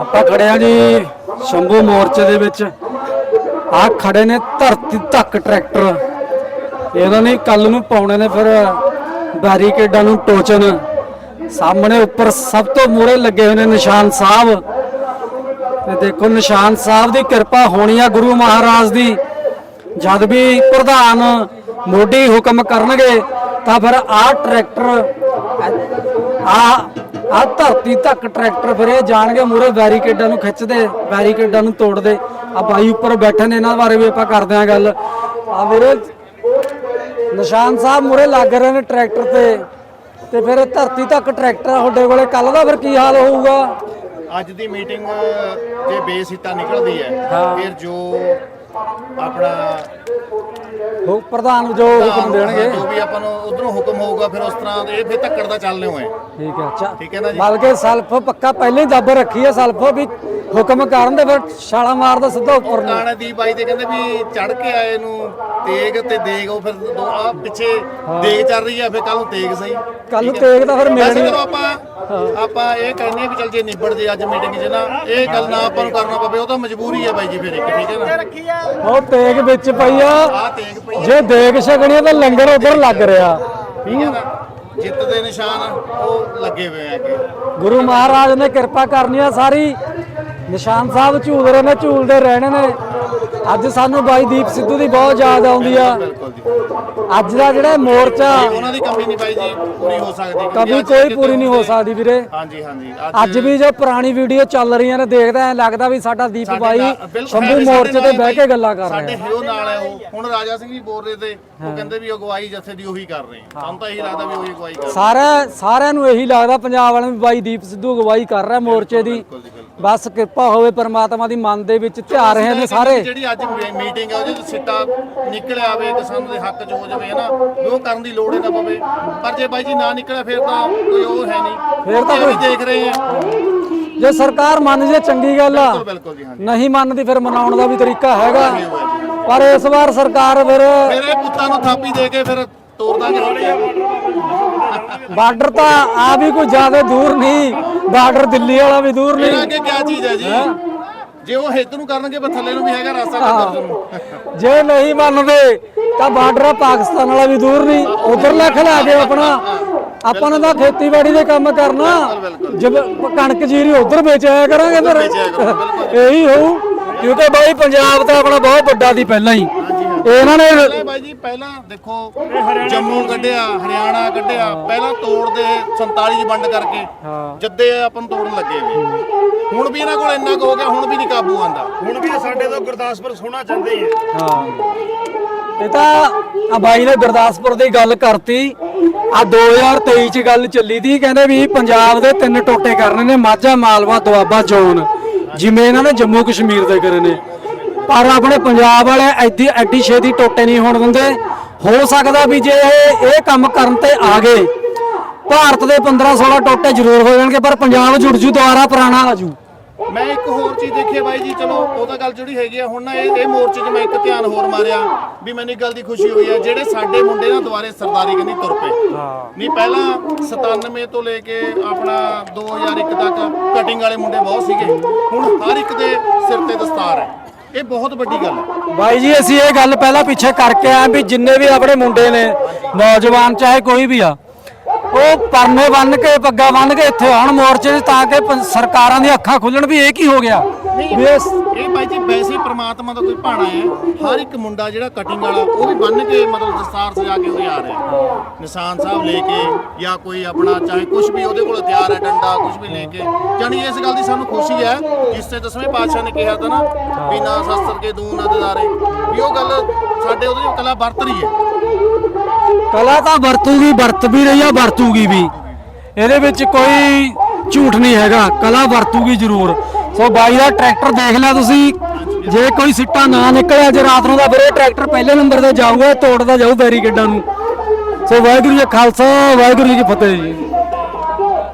ਆਪਾਂ ਖੜੇ ਆ ਜੀ ਸ਼ੰਭੂ ਮੋਰਚੇ ਦੇ ਵਿੱਚ। ਆ ਖੜੇ ਨੇ ਧਰਤੀ ਤੱਕ ਟਰੈਕਟਰ। ਇਹਨਾਂ ਨੇ ਕੱਲ ਨੂੰ ਪਾਉਣੇ ਨੇ ਫਿਰ ਬੈਰੀਕੇਡਾਂ ਨੂੰ ਟੋਚਨ। ਸਾਹਮਣੇ ਉੱਪਰ ਸਭ ਤੋਂ ਮੂਹਰੇ ਲੱਗੇ ਹੋਏ ਨੇ ਨਿਸ਼ਾਨ ਸਾਹਿਬ। ਤੇ ਦੇਖੋ ਨਿਸ਼ਾਨ ਸਾਹਿਬ ਦੀ ਕਿਰਪਾ ਹੋਣੀ ਆ ਗੁਰੂ ਮਹਾਰਾਜ ਦੀ। ਜਦ ਵੀ ਪ੍ਰਧਾਨ ਮੋਢੀ ਹੁਕਮ ਕਰਨਗੇ ਤਾਂ ਫਿਰ ਆਹ ਟਰੈਕਟਰ ਆ ਆ ਧਰਤੀ ਤੱਕ ਟਰੈਕਟਰ ਫਿਰ ਜਾਣਗੇ ਮੂਰੇ ਬੈਰੀਕੇਡਾਂ ਨੂੰ ਖਿੱਚਦੇ ਬੈਰੀਕੇਡਾਂ ਨੂੰ ਤੋੜਦੇ। ਆ ਬਾਈ ਉੱਪਰ ਬੈਠੇ ਨੇ ਇਹਨਾਂ ਬਾਰੇ ਵੀ ਆਪਾਂ ਕਰਦੇ ਆ ਗੱਲ। ਆ ਮੇਰੇ ਨਿਸ਼ਾਨ ਸਾਹਿਬ ਮੂਰੇ ਲੱਗ ਰਹੇ ਨੇ ਟਰੈਕਟਰ ਤੇ। ਤੇ ਫਿਰ ਧਰਤੀ ਤੱਕ ਟਰੈਕਟਰ ਤੁਹਾਡੇ ਕੋਲੇ ਕੱਲ ਦਾ ਫਿਰ ਕੀ ਹਾਲ ਹੋਊਗਾ? ਅੱਜ ਦੀ ਮੀਟਿੰਗ ਜੇ ਬੇਸ ਹਿੱਤਾ ਨਿਕਲਦੀ ਹੈ। ਫਿਰ ਜੋ ਆਪਣਾ ਉਹ ਪ੍ਰਧਾਨ ਜੋ ਹੁਕਮ ਦੇਣਗੇ। ਜੋ ਵੀ ਆਪਾਂ ਨੂੰ ਉਧਰੋਂ ਹੁਕਮ ਹੋਊਗਾ ਫਿਰ ਉਸ ਤਰ੍ਹਾਂ ਇਹ ਫਿਰ ਧੱਕੜ ਦਾ ਚੱਲਨੇ ਹੋਏ। ਠੀਕ ਹੈ ਚਾ ਠੀਕ ਹੈ ਨਾ ਜੀ? ਬਲਕਿ ਸਲਫ ਪੱਕਾ ਪਹਿਲੇ ਹੀ ਦੱਬ ਰੱਖੀ ਹੈ ਸਲਫ ਵੀ ਹੁਕਮ ਕਰਨ ਦੇ ਫਿਰ ਛਾਲਾ ਮਾਰਦਾ ਸਿੱਧਾ ਉੱਪਰ ਨੂੰ। ਕਾਣਾ ਦੀ ਬਾਈ ਤੇ ਕਹਿੰਦੇ ਵੀ ਚੜ ਕੇ ਆਏ ਨੂੰ ਤੇਗ ਤੇ ਦੇਗ ਉਹ ਫਿਰ ਦੋ ਆ ਪਿੱਛੇ ਦੇਗ ਚੱਲ ਰਹੀ ਹੈ ਫਿਰ ਕੱਲ ਨੂੰ ਤੇਗ ਸਹੀ। ਕੱਲ ਨੂੰ ਤੇਗ ਤਾਂ ਫਿਰ ਵੈਸੇ ਮਿਲਣੀ। ਚਲੋ ਆਪਾਂ ਆਪਾਂ ਇਹ ਕਹਿੰਦੇ ਆ ਵੀ ਚਲ ਜੇ ਨਿਬੜ ਜੇ ਅੱਜ ਮੀਟਿੰਗ 'ਚ ਨਾ ਇਹ ਗੱਲ ਨਾ ਆਪਾਂ ਨੂੰ ਕਰਨਾ ਪਵੇ ਉਹ ਤਾਂ ਮਜਬੂਰੀ ਹੈ ਬਾਈ ਜੀ ਫਿਰ ਇੱਕ ਠੀਕ ਹੈ ਨਾ? ਉਹ ਤੇਗ ਵਿੱਚ ਪਈ ਆ। ਆ ਤੇਗ ਪਈ ਜੇ ਦੇਗ ਛਕਣੀ ਆ ਤਾਂ ਲੰਗਰ ਉਧਰ ਲੱਗ ਰਿਹਾ। ਠੀਕ ਹੈ ਨਾ? ਜਿੱਤ ਦੇ ਨਿਸ਼ਾਨ ਉਹ ਲੱਗੇ ਹੋਏ ਆ ਅੱਗੇ। ਗੁਰੂ ਮਹਾਰਾਜ ਨੇ ਕਿਰਪਾ ਕਰਨੀ ਆ ਸਾਰੀ। ਨਿਸ਼ਾਨ ਸਾਹਿਬ ਝੂਲ ਰਹੇ ਨੇ ਝੂਲਦੇ ਰਹਿਣੇ ਨੇ। ਅੱਜ ਸਾਨੂੰ ਬਾਈ ਦੀਪ ਸਿੱਧੂ ਦੀ ਬਹੁਤ ਯਾਦ ਆਉਂਦੀ ਆ। ਅੱਜ ਦਾ ਜਿਹੜਾ ਮੋਰਚਾ ਉਹਨਾਂ ਦੀ ਕਮੀ ਨਹੀਂ ਬਾਈ ਜੀ ਪੂਰੀ ਹੋ ਸਕਦੀ ਅੱਜ ਕੋਈ ਪੂਰੀ ਨਹੀਂ ਹੋ ਸਕਦੀ ਵੀਰੇ। ਹਾਂਜੀ ਹਾਂਜੀ ਅੱਜ ਵੀ ਜੋ ਪੁਰਾਣੀ ਵੀਡੀਓ ਚੱਲ ਰਹੀਆਂ ਨੇ ਦੇਖਦਾ ਐ ਲੱਗਦਾ ਵੀ ਸਾਡਾ ਦੀਪ ਸਾਡੇ ਬਾਈ ਸ਼ੰਭੂ ਸਾਡੇ ਮੋਰਚੇ ਤੇ ਬਹਿ ਕੇ ਗੱਲਾਂ ਕਰ ਸਾਡੇ ਰਹੇ। ਆ ਹੀਰੋ ਨਾਲ ਹੈ ਉਹ। ਹੁਣ ਰਾਜਾ ਸਿੰਘ ਜੀ ਬੋਲ ਰਹੇ ਤੇ ਉਹ ਕਹਿੰਦੇ ਵੀ ਅਗਵਾਈ ਜੱਥੇ ਦੀ ਉਹੀ ਕਰ ਰਹੇ। ਆ ਸਾਨੂੰ ਤਾਂ ਇਹੀ ਲੱਗਦਾ ਵੀ ਉਹੀ ਅਗਵਾਈ ਕਰ ਰਹੇ। ਸਾਰਾ ਸਾਰਿਆਂ ਨੂੰ ਇਹੀ ਲੱਗਦਾ ਪੰਜਾਬ ਵਾਲਿਆਂ ਨੂੰ ਬਾਈ ਦੀਪ ਸਿੱਧੂ ਅਗਵਾਈ ਕਰ ਰਿਹਾ ਮੋਰਚੇ ਦੀ। ਬਸ ਕਿਰਪਾ ਹੋਵੇ ਪਰਮਾਤਮਾ ਦੀ ਮਨ ਦੇ ਵਿੱਚ ਧਿਆ ਰਹੇ ਨੇ ਸਾਰੇ। ਜਿਹੜੀ ਅੱਜ ਮੀਟਿੰਗ ਹੈ ਉਹਦੇ ਚ ਸਿੱਟਾ ਨਿਕਲ ਆਵੇ ਕਿਸਾਨ ਦੇ ਹੱਕ ਚ ਹੋ ਜਾਵੇ ਹੈ ਨਾ ਵੀ ਉਹ ਕਰਨ ਦੀ ਲੋੜ ਹੀ ਨਾ ਪਵੇ। ਪਰ ਜੇ ਬਾਈ ਜੀ ਨਾ ਨਿਕਲਿਆ ਫਿਰ ਤਾਂ ਕੋਈ ਉਹ ਹੈ ਨਹੀਂ। ਫਿਰ ਤਾਂ ਵੀ ਦੇਖ ਰਹੇ ਆ ਜੇ ਸਰਕਾਰ ਮੰਨ ਜੇ ਚੰਗੀ ਗੱਲ ਆ ਨਹੀਂ ਮੰਨਦੀ ਫਿਰ ਮਨਾਉਣ ਦਾ ਵੀ ਤਰੀਕਾ ਹੈਗਾ। ਪਰ ਇਸ ਵਾਰ ਸਰਕਾਰ ਫਿਰ ਇਹ ਪੁੱਤਾਂ ਨੂੰ ਥਾਪੀ ਦੇ ਕੇ ਫਿਰ ਤੋੜ ਦਾਂਗੇ ਬਾਰਡਰ ਤਾਂ ਆ ਵੀ ਕੋਈ ਜ਼ਿਆਦਾ ਦੂਰ ਨਹੀਂ ਬਾਰਡਰ ਦਿੱਲੀ ਵਾਲਾ ਵੀ ਦੂਰ ਨਹੀਂ। ਅੱਗੇ ਕੀ ਚੀਜ਼ ਹੈ ਜੀ? ਜੇ ਉਹ ਹਿੱਤ ਨੂੰ ਕਰਨਗੇ ਥੱਲੇ ਨੂੰ ਵੀ ਹੈਗਾ ਰਸਤਾ ਟੱਕਰ ਨੂੰ। ਜੇ ਨਹੀਂ ਮੰਨਦੇ ਤਾਂ ਬਾਰਡਰ ਪਾਕਿਸਤਾਨ ਵਾਲਾ ਵੀ ਦੂਰ ਨਹੀਂ। ਉਧਰਲਾ ਖਿਲਾ ਕੇ ਆਪਣਾ। ਆਪਾਂ ਨੇ ਤਾਂ ਖੇਤੀਬਾੜੀ ਦੇ ਕੰਮ ਕਰਨਾ। ਜਦ ਕਣਕ ਜੀਰੀ ਉਧਰ ਵੇਚਿਆ ਕਰਾਂਗੇ ਫਿਰ। ਇਹੀ ਹੋਊ ਕਿਉਂਕਿ ਬਾਈ ਪੰਜਾਬ ਤਾਂ ਆਪਣਾ ਬਹੁਤ ਵੱਡਾ ਦੀ ਪਹਿਲਾਂ ਹੀ। ਇਹਨਾਂ ਨੇ ਪਹਿਲਾਂ ਦੇਖੋ ਜੰਮੂ ਕੱਢਿਆ ਹਰਿਆਣਾ ਕੱਢਿਆ ਪਹਿਲਾਂ ਤੋੜਦੇ 47 ਚ ਵੰਡ ਕਰਕੇ ਜੱਦੇ ਆਪਾਂ ਨੂੰ ਤੋੜਨ ਲੱਗੇ ਵੀ ਹੁਣ ਵੀ ਇਹਨਾਂ ਕੋਲ ਇੰਨਾ ਕੁ ਹੋ ਗਿਆ ਹੁਣ ਵੀ ਨਹੀਂ ਕਾਬੂ ਆਂਦਾ ਹੁਣ ਵੀ ਸਾਡੇ ਤੋਂ ਗੁਰਦਾਸਪੁਰ ਸੋਣਾ ਚਾਹੁੰਦੇ ਆ। ਹਾਂ। ਇਹ ਤਾਂ ਆ ਬਾਈ ਨੇ ਗੁਰਦਾਸਪੁਰ ਦੀ ਗੱਲ ਕਰਤੀ। ਆ 2023 ਚ ਗੱਲ ਚੱਲੀ ਤੀ ਕਹਿੰਦੇ ਵੀ ਪੰਜਾਬ ਦੇ ਤਿੰਨ ਟੋਟੇ ਕਰਨੇ ਨੇ ਮਾਝਾ ਮਾਲਵਾ ਦੁਆਬਾ ਜ਼ੋਨ। ਜਿਵੇਂ ਇਹਨਾਂ ਨੇ ਜੰਮੂ ਕਸ਼ਮੀਰ ਦੇ ਕਰੇ ਨੇ। ਪਰ ਆਪਣੇ ਪੰਜਾਬ ਵਾਲੇ ਐਡੀ ਐਡੀ ਛੇਤੀ ਟੋਟੇ ਨਹੀਂ ਹੋਣ ਦਿੰਦੇ। ਹੋ ਸਕਦਾ ਵੀ ਜੇ ਇਹ ਇਹ ਕੰਮ ਕਰਨ ਤੇ ਆ ਗਏ, ਭਾਰਤ ਦੇ 15 16 ਟੋਟੇ ਜ਼ਰੂਰ ਹੋ ਜਾਣਗੇ, ਪਰ ਪੰਜਾਬ ਜੁੜ ਜੂ ਦੁਆਰਾ ਪੁਰਾਣਾ ਆ ਜੂ। ਮੈਂ ਇੱਕ ਹੋਰ ਚੀਜ਼ ਦੇਖੀ ਬਾਈ ਜੀ, ਚਲੋ, ਉਹ ਤਾਂ ਗੱਲ ਜਿਹੜੀ ਹੈਗੀ ਆ, ਹੁਣ ਨਾ ਇਹ ਇਹ ਮੋਰਚੇ 'ਚ ਮੈਂ ਇੱਕ ਧਿਆਨ ਹੋਰ ਮਾਰਿਆ, ਵੀ ਮੈਨੂੰ ਇੱਕ ਗੱਲ ਦੀ ਖੁਸ਼ੀ ਹੋਈ ਹੈ ਜਿਹੜੇ ਸਾਡੇ ਮੁੰਡੇ ਨਾ ਦੁਬਾਰੇ ਸਰਦਾਰੀ ਕਹਿੰਦੀ ਤੁਰ ਪਏ। ਨਹੀਂ, ਪਹਿਲਾਂ 97 ਤੋਂ ਲੈ ਕੇ ਆਪਣਾ 2001 ਤੱਕ ਕਟਿੰਗ ਵਾਲੇ ਮੁੰਡੇ ਬਹੁਤ ਸੀਗੇ, ਹੁਣ ਹਰ ਇੱਕ ਦੇ ਸਿਰ ਤੇ ਦਸਤਾਰ ਹੈ। ਇਹ ਬਹੁਤ ਵੱਡੀ ਗੱਲ ਹੈ। ਬਾਈ ਜੀ, ਅਸੀਂ ਇਹ ਗੱਲ ਪਹਿਲਾਂ ਪਿੱਛੇ ਕਰਕੇ ਆਏ ਵੀ ਜਿੰਨੇ ਵੀ ਆਪਣੇ ਮੁੰਡੇ ਨੇ, ਨੌਜਵਾਨ ਚਾਹੇ ਕੋਈ ਵੀ ਆ, ਉਹ ਪਰਨੇ ਬੰਨ ਕੇ, ਪੱਗਾ ਬੰਨ ਕੇ ਇੱਥੇ ਆਉਣ ਮੋਰਚੇ 'ਚ ਤਾਂ ਕਿ ਪੰ- ਸਰਕਾਰਾਂ ਦੀਆਂ ਅੱਖਾਂ ਖੁੱਲਣ ਵੀ ਇਹ ਕੀ ਹੋ ਗਿਆ? ਇਹ ਬਾਈ ਜੀ ਵੈਸੇ ਪ੍ਰਮਾਤਮਾ ਦਾ ਕੋਈ ਭਾਣਾ ਹੈ। ਹਰ ਇੱਕ ਮੁੰਡਾ ਜਿਹੜਾ ਕਟਿੰਗ ਵਾਲਾ ਉਹ ਵੀ ਬੰਨ ਕੇ ਮਤਲਬ ਦਸਤਾਰ ਸਜਾ ਕੇ ਉਰੇ ਆ ਰਿਹਾ ਨਿਸ਼ਾਨ ਸਾਹਿਬ ਲੈ ਕੇ ਜਾਂ ਕੋਈ ਆਪਣਾ ਚਾਹੇ ਕੁਝ ਵੀ ਉਹਦੇ ਕੋਲ ਹਥਿਆਰ ਹੈ ਡੰਡਾ ਕੁਝ ਵੀ ਲੈ ਕੇ। ਜਾਣੀ ਇਸ ਗੱਲ ਦੀ ਸਾਨੂੰ ਖੁਸ਼ੀ ਹੈ ਜਿਸ ਤੇ ਦਸਵੇਂ ਪਾਤਸ਼ਾਹ ਨੇ ਕਿਹਾ ਤਾਂ ਨਾ ਵੀ ਨਾ ਸ਼ਸਤਰ ਕੇ ਦੂਨ ਨਾ ਦਿਦਾਰੇ। ਵੀ ਉਹ ਗੱਲ ਸਾਡੇ ਉਹਦੇ ਕਲਾ ਵਰਤ ਰਹੀ ਹੈ। ਕਲਾ ਤਾਂ ਵਰਤੂਗੀ ਵਰਤ ਵੀ ਰਹੀ ਆ ਵਰਤੂਗੀ ਵੀ। ਇਹਦੇ ਵਿੱਚ ਕੋਈ ਝੂਠ ਨਹੀਂ ਹੈਗਾ। ਕਲਾ ਵਰਤੂਗੀ ਜ਼ਰੂਰ। ਸੋ ਬਾਈ ਦਾ ਟਰੈਕਟਰ ਦੇਖ ਲਿਆ ਤੁਸੀਂ। ਜੇ ਕੋਈ ਸਿੱਟਾ ਨਾ ਨਿਕਲਿਆ, ਜੇ ਰਾਤ ਨੂੰ ਦਾ ਫਿਰ ਇਹ ਟਰੈਕਟਰ ਪਹਿਲੇ ਨੰਬਰ ਤੇ ਜਾਊਗਾ, ਤੋੜਦਾ ਜਾਊ ਬੈਰੀਕੇਡਾਂ ਨੂੰ। ਸੋ ਵਾਹਿਗੁਰੂ ਜੀ ਖਾਲਸਾ, ਵਾਹਿਗੁਰੂ ਜੀ ਕੀ ਫਤਿਹ ਜੀ।